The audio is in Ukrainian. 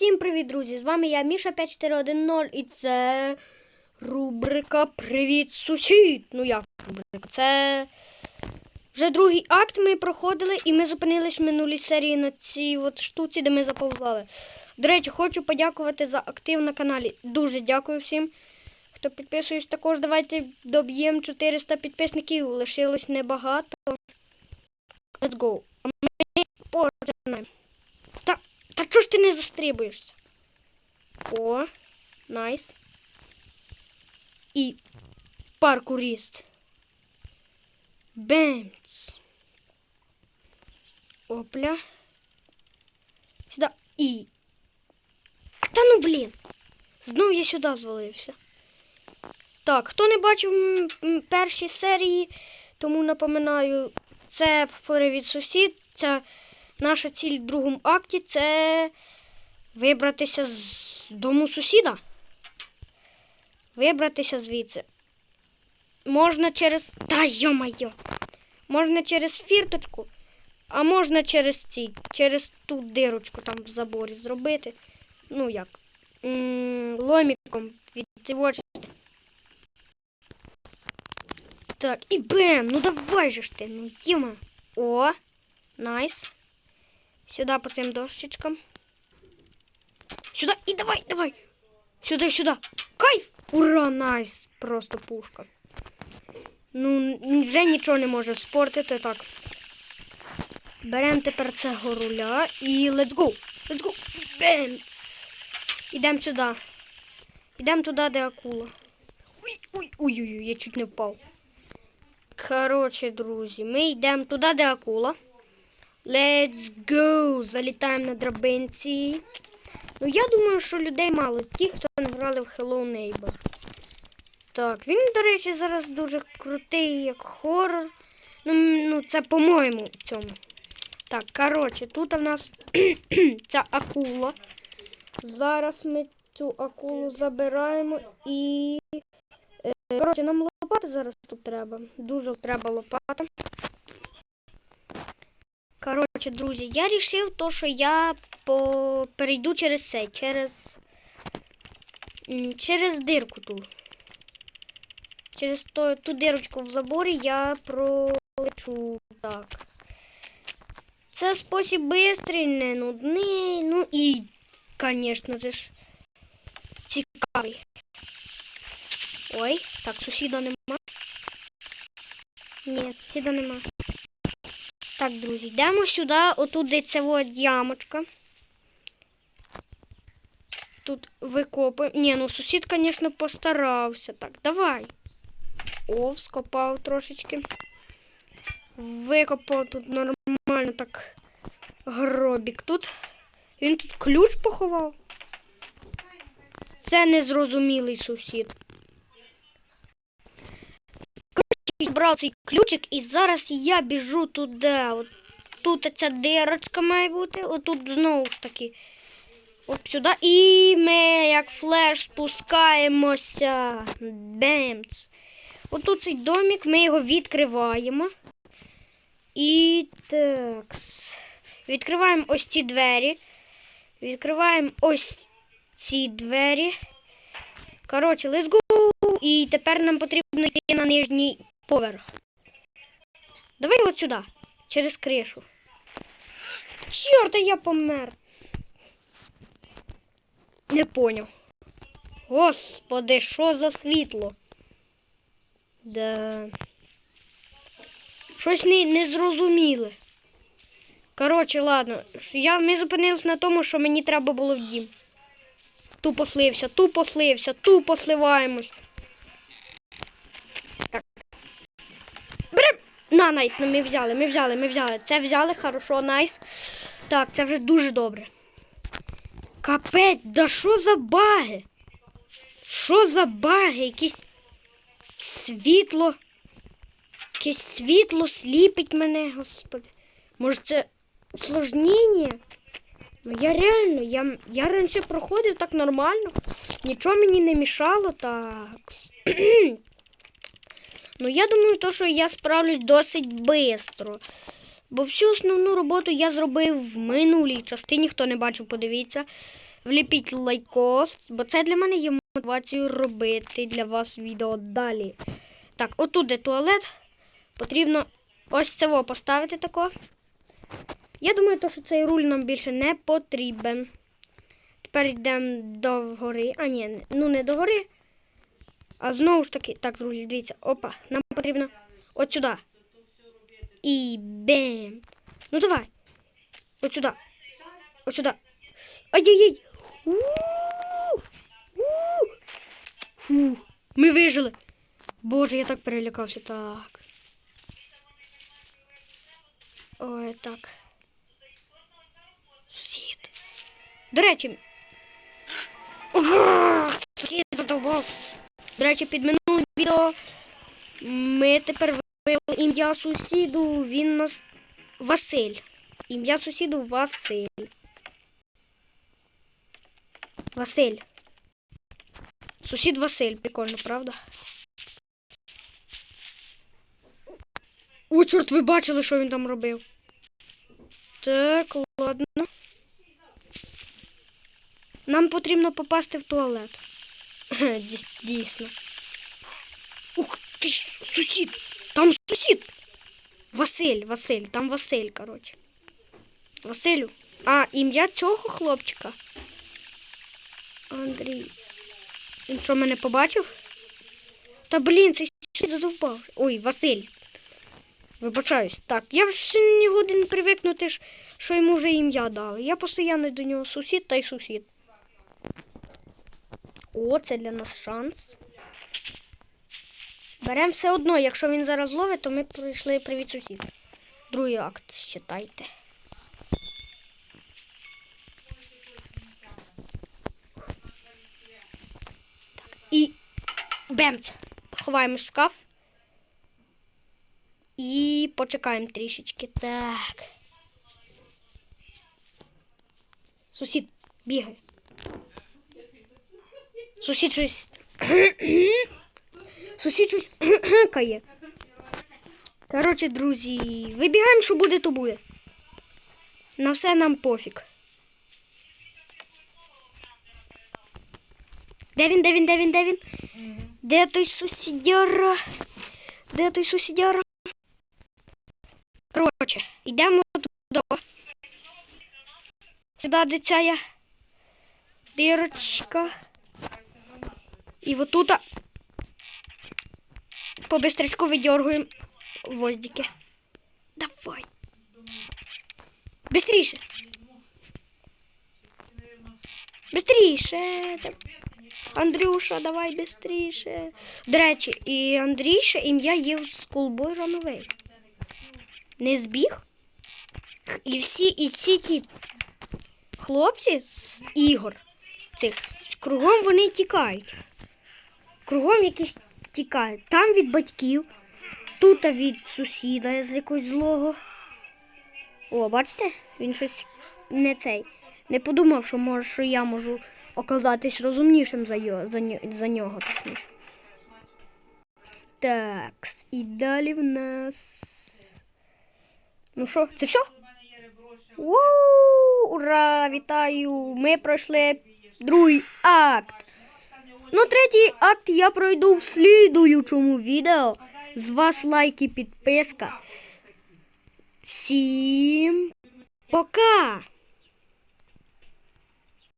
Всім привіт, друзі! З вами я, Міша 5410, і це рубрика Привіт, сусід! Ну як рубрика? Це вже другий акт ми проходили, і ми зупинились в минулій серії на цій от штуці, де ми заповзали. До речі, хочу подякувати за актив на каналі. Дуже дякую всім, хто підписується. Також давайте доб'ємо 400 підписників. Лишилось небагато. Let's go. А ми починаємо. Та, чого ж ти не застрибуєшся? О, найс. І паркуріст. Бемц. Опля. Сюди. І. Та ну блін. Знов я сюди звалився. Так, хто не бачив перші серії, тому напоминаю, це привіт сусід. Це наша ціль в другому акті це вибратися з дому сусіда. Вибратися звідси. Можна через. Та йо-майо! Можна через фірточку, а можна через ці, через ту дирочку там в заборі зробити. Ну як? Ломіком відсівочити. Так, і бем! Ну давай же ж ти, ну їма. О, найс. Сюда по цим дощечкам. Сюда і давай, давай. Сюда, сюда. Кайф! Ура, найс! Просто пушка. Ну, вже нічого не може спортити так. Беремо тепер цього руля і let's go. Let's go. Бемц. Ідемо сюди. Ідемо туди, де акула. Ой, ой, ой, ой, ой, я чуть не впав. Коротше, друзі, ми йдемо туди, де акула. Let's go! Залітаємо на драбинці. Ну, я думаю, що людей мало. Ті, хто не грали в Hello Neighbor. Так, він, до речі, зараз дуже крутий, як хорор. Ну, ну це по-моєму в цьому. Так, коротше, тут в нас ця акула. Зараз ми цю акулу забираємо і. е, Коротше, нам лопати зараз тут треба. Дуже треба лопата. Коротше, друзі, я рішив то, що я по... перейду через цей, через. Через дирку ту. Через то, ту дирочку в заборі я пролечу так. Це спосіб бистрий, не нудний, ну і, звісно ж, цікавий. Ой, так, сусіда нема. Ні, сусіда нема. Так, друзі, йдемо сюди, отут де ця от ямочка. Тут викопуємо. Ні, ну сусід, звісно, постарався. Так, давай. О, вскопав трошечки. Викопав тут нормально так гробік. Тут він тут ключ поховав. Це незрозумілий сусід. Брав цей ключик і зараз я біжу туди. От тут ця дирочка має бути, отут знову ж таки. От сюди. І ми як флеш спускаємося. Бемц. Отут цей домик, ми його відкриваємо. І так. Відкриваємо ось ці двері. Відкриваємо ось ці двері. Коротше, let's go. І тепер нам потрібно йти на нижній поверх. Давай от сюди, через кришу. Чорта, я помер. Не поняв. Господи, що за світло? Да. Щось не, не зрозуміле. Коротше, ладно. Я, ми зупинились на тому, що мені треба було в дім. Тупо слився, тупо слився, тупо сливаємось. Так. Берем! На, найс, ну ми взяли, ми взяли, ми взяли. Це взяли, хорошо, найс. Так, це вже дуже добре. Капець, да що за баги? Що за баги? Якісь світло. Якесь світло сліпить мене, господи. Може це усложнення? Ну я реально, я, я раніше проходив так нормально. Нічого мені не мішало так. ну я думаю, то, що я справлюсь досить швидко. Бо всю основну роботу я зробив в минулій частині. Хто не бачив, подивіться. Вліпіть лайкос, бо це для мене є мотивацією робити для вас відео далі. Так, отут де туалет. Потрібно ось це поставити тако. Я думаю, то, що цей руль нам більше не потрібен. Тепер йдемо до гори. А, ні, ну не до гори. А знову ж таки, так, друзі, дивіться, опа, нам потрібно от сюди. І бем. Ну давай. От сюди. От сюди. Ай-яй-яй. Фу. Ми вижили. Боже, я так перелякався. Так. Ой, так. Сусід. До речі. Ух, Сусід задовбав. До речі, під минулим відео ми тепер вивели ім'я сусіду. Він нас Василь. Ім'я сусіду Василь. Василь. Сусід Василь, прикольно, правда? О, чорт, ви бачили, що він там робив. Так, ладно. Нам потрібно попасти в туалет. Дійс- Дійсно. Ух ти ж, сусід! Там сусід! Василь, Василь, там Василь, коротше. Василю. А, ім'я цього хлопчика. Андрій. Він що, мене побачив? Та блін, це ще задовбав. Ой, Василь. Вибачаюсь. Так, я вже не годин привикнути, що йому вже ім'я дали. Я постійно до нього сусід та й сусід. О, це для нас шанс. Беремо все одно, якщо він зараз ловить, то ми пройшли привіт сусід. Другий акт, считайте. Так, і бемц. Ховаємось в шкаф. І почекаємо трішечки. Так. Сусід, бігай. Сусід щось. Сусід щось кає. Коротше, друзі, вибігаємо, що буде, то буде. На все нам пофіг. Де він, де він, де він, де він? Де той сусідяра? Де той сусідяра? Коротше, йдемо туди. Сюди, де ця я дирочка. І вот тут по бистрячку видергуємо воздики. Давай. Быстріше. Быстріше. Так. Андрюша, давай быстріше. До речі, і Андрійша ім'я є в Schoolboy Runaway. Не збіг? І всі, і всі ті хлопці з ігор цих кругом вони тікають. Кругом якісь тікають. Там від батьків, тут від сусіда з якогось злого. О, бачите? Він щось не цей. Не подумав, що може, що я можу оказатись розумнішим за, його, за, за нього. Точніше. Так, і далі в нас. Ну що, це все? Ура! Вітаю! Ми пройшли другий акт. Ну, третій акт я пройду в слідуючому відео. З вас лайк і підписка. Всім пока!